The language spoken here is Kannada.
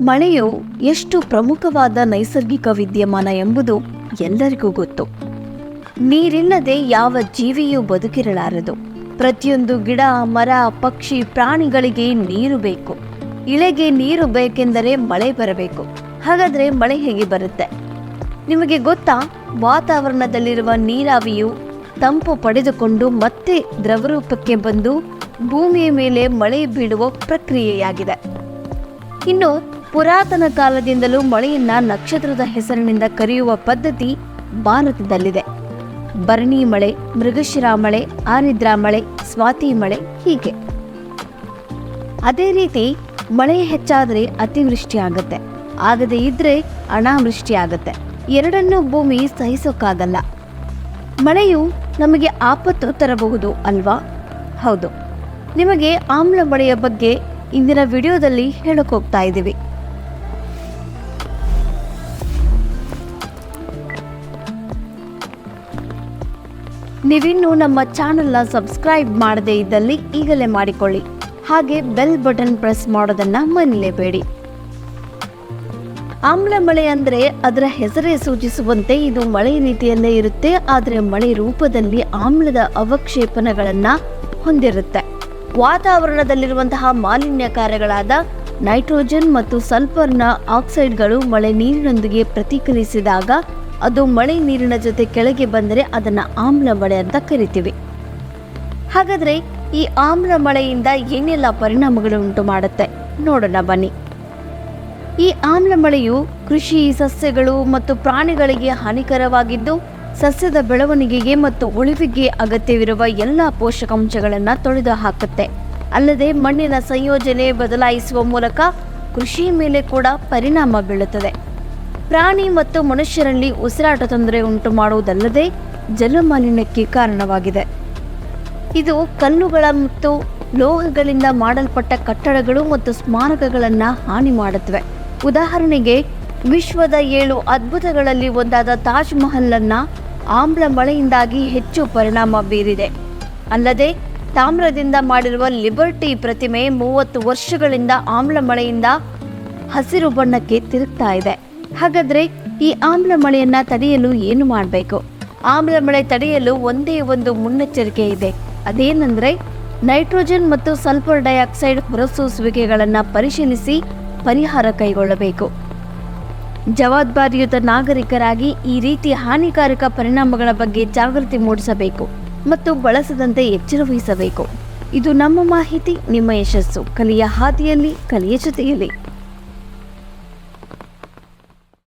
ಮಳೆಯು ಎಷ್ಟು ಪ್ರಮುಖವಾದ ನೈಸರ್ಗಿಕ ವಿದ್ಯಮಾನ ಎಂಬುದು ಎಲ್ಲರಿಗೂ ಗೊತ್ತು. ನೀರಿಲ್ಲದೆ ಯಾವ ಜೀವಿಯೂ ಬದುಕಿರಲಾರದು. ಪ್ರತಿಯೊಂದು ಗಿಡ, ಮರ, ಪಕ್ಷಿ, ಪ್ರಾಣಿಗಳಿಗೆ ನೀರು ಬೇಕು. ಇಳೆಗೆ ನೀರು ಬೇಕೆಂದರೆ ಮಳೆ ಬರಬೇಕು. ಹಾಗಾದರೆ ಮಳೆ ಹೇಗೆ ಬರುತ್ತೆ? ನಿಮಗೆ ಗೊತ್ತಾ? ವಾತಾವರಣದಲ್ಲಿರುವ ನೀರಾವಿಯು ತಂಪು ಪಡೆದುಕೊಂಡು ಮತ್ತೆ ದ್ರವರೂಪಕ್ಕೆ ಬಂದು ಭೂಮಿಯ ಮೇಲೆ ಮಳೆ ಬೀಳುವ ಪ್ರಕ್ರಿಯೆಯಾಗಿದೆ. ಇನ್ನು ಪುರಾತನ ಕಾಲದಿಂದಲೂ ಮಳೆಯನ್ನ ನಕ್ಷತ್ರದ ಹೆಸರಿನಿಂದ ಕರೆಯುವ ಪದ್ಧತಿ ಭಾರತದಲ್ಲಿದೆ. ಭರಣಿ ಮಳೆ, ಮೃಗಶಿರ ಮಳೆ, ಆರಿದ್ರಾ ಮಳೆ, ಸ್ವಾತಿ ಮಳೆ ಹೀಗೆ. ಅದೇ ರೀತಿ ಮಳೆ ಹೆಚ್ಚಾದರೆ ಅತಿವೃಷ್ಟಿ ಆಗುತ್ತೆ. ಆಗದೇ ಇದ್ರೆ ಅನಾವೃಷ್ಟಿ ಆಗುತ್ತೆ. ಎರಡನ್ನೂ ಭೂಮಿ ಸಹಿಸೋಕ್ಕಾಗಲ್ಲ ಮಳೆಯು ನಮಗೆ ಆಪತ್ತು ತರಬಹುದು ಅಲ್ವಾ? ಹೌದು. ನಿಮಗೆ ಆಮ್ಲ ಮಳೆಯ ಬಗ್ಗೆ ಇಂದಿನ ವಿಡಿಯೋದಲ್ಲಿ ಹೇಳಕ್ ಹೋಗ್ತಾ ಇದ್ದೀವಿ. ನೀವಿನ್ನೂ ನಮ್ಮ ಚಾನೆಲ್ನ ಸಬ್ಸ್ಕ್ರೈಬ್ ಮಾಡದೇ ಇದ್ದಲ್ಲಿ ಈಗಲೇ ಮಾಡಿಕೊಳ್ಳಿ. ಹಾಗೆ ಬೆಲ್ ಬಟನ್ ಪ್ರೆಸ್ ಮಾಡೋದನ್ನ ಮರಿಲೇಬೇಡಿ. ಆಮ್ಲ ಮಳೆ ಅಂದರೆ ಅದರ ಹೆಸರೇ ಸೂಚಿಸುವಂತೆ ಇದು ಮಳೆ ರೀತಿಯಲ್ಲೇ ಇರುತ್ತೆ, ಆದರೆ ಮಳೆ ರೂಪದಲ್ಲಿ ಆಮ್ಲದ ಅವಕ್ಷೇಪಣಗಳನ್ನು ಹೊಂದಿರುತ್ತೆ. ವಾತಾವರಣದಲ್ಲಿರುವಂತಹ ಮಾಲಿನ್ಯಕಾರಗಳಾದ ನೈಟ್ರೋಜನ್ ಮತ್ತು ಸಲ್ಫರ್ನ ಆಕ್ಸೈಡ್ಗಳು ಮಳೆ ನೀರಿನೊಂದಿಗೆ ಪ್ರತಿಕ್ರಿಯಿಸಿದಾಗ ಅದು ಮಳೆ ನೀರಿನ ಜೊತೆ ಕೆಳಗೆ ಬಂದರೆ ಅದನ್ನು ಆಮ್ಲ ಮಳೆ ಅಂತ ಕರಿತೀವಿ. ಹಾಗಾದ್ರೆ ಈ ಆಮ್ಲ ಮಳೆಯಿಂದ ಏನೆಲ್ಲ ಪರಿಣಾಮಗಳು ಉಂಟು ಮಾಡುತ್ತೆ? ನೋಡೋಣ ಬನ್ನಿ. ಈ ಆಮ್ಲ ಮಳೆಯು ಕೃಷಿ ಸಸ್ಯಗಳು ಮತ್ತು ಪ್ರಾಣಿಗಳಿಗೆ ಹಾನಿಕರವಾಗಿದ್ದು, ಸಸ್ಯದ ಬೆಳವಣಿಗೆಗೆ ಮತ್ತು ಉಳಿವಿಗೆ ಅಗತ್ಯವಿರುವ ಎಲ್ಲ ಪೋಷಕಾಂಶಗಳನ್ನು ತೊಳೆದು ಹಾಕುತ್ತೆ. ಅಲ್ಲದೆ ಮಣ್ಣಿನ ಸಂಯೋಜನೆ ಬದಲಾಯಿಸುವ ಮೂಲಕ ಕೃಷಿ ಮೇಲೆ ಕೂಡ ಪರಿಣಾಮ ಬೀಳುತ್ತದೆ. ಪ್ರಾಣಿ ಮತ್ತು ಮನುಷ್ಯರಲ್ಲಿ ಉಸಿರಾಟ ತೊಂದರೆ ಉಂಟು ಮಾಡುವುದಲ್ಲದೆ ಜಲಮಾಲಿನ್ಯಕ್ಕೆ ಕಾರಣವಾಗಿದೆ. ಇದು ಕಲ್ಲುಗಳ ಮತ್ತು ಲೋಹಗಳಿಂದ ಮಾಡಲ್ಪಟ್ಟ ಕಟ್ಟಡಗಳು ಮತ್ತು ಸ್ಮಾರಕಗಳನ್ನು ಹಾನಿ ಮಾಡುತ್ತವೆ. ಉದಾಹರಣೆಗೆ, ವಿಶ್ವದ ಏಳು ಅದ್ಭುತಗಳಲ್ಲಿ ಒಂದಾದ ತಾಜ್ ಮಹಲನ್ನು ಆಮ್ಲ ಮಳೆಯಿಂದಾಗಿ ಹೆಚ್ಚು ಪರಿಣಾಮ ಬೀರಿದೆ. ಅಲ್ಲದೆ, ತಾಮ್ರದಿಂದ ಮಾಡಿರುವ ಲಿಬರ್ಟಿ ಪ್ರತಿಮೆ ಮೂವತ್ತು ವರ್ಷಗಳಿಂದ ಆಮ್ಲ ಮಳೆಯಿಂದ ಹಸಿರು ಬಣ್ಣಕ್ಕೆ ತಿರುಗ್ತಾ ಇದೆ. ಹಾಗಾದ್ರೆ ಈ ಆಮ್ಲ ಮಳೆಯನ್ನ ತಡೆಯಲು ಏನು ಮಾಡಬೇಕು? ಆಮ್ಲ ಮಳೆ ತಡೆಯಲು ಒಂದೇ ಒಂದು ಮುನ್ನೆಚ್ಚರಿಕೆ ಇದೆ. ಅದೇನೆಂದರೆ ನೈಟ್ರೋಜನ್ ಮತ್ತು ಸಲ್ಫರ್ ಡೈಆಕ್ಸೈಡ್ ಹೊರಸೂಸುವಿಕೆಗಳನ್ನು ಪರಿಶೀಲಿಸಿ ಪರಿಹಾರ ಕೈಗೊಳ್ಳಬೇಕು. ಜವಾಬ್ದಾರಿಯುತ ನಾಗರಿಕರಾಗಿ ಈ ರೀತಿ ಹಾನಿಕಾರಕ ಪರಿಣಾಮಗಳ ಬಗ್ಗೆ ಜಾಗೃತಿ ಮೂಡಿಸಬೇಕು ಮತ್ತು ಬಳಸದಂತೆ ಎಚ್ಚರ ವಹಿಸಬೇಕು. ಇದು ನಮ್ಮ ಮಾಹಿತಿ, ನಿಮ್ಮ ಯಶಸ್ಸು. ಕಲಿಯ ಹಾದಿಯಲ್ಲಿ, ಕಲಿಯ ಜೊತೆಯಲ್ಲಿ.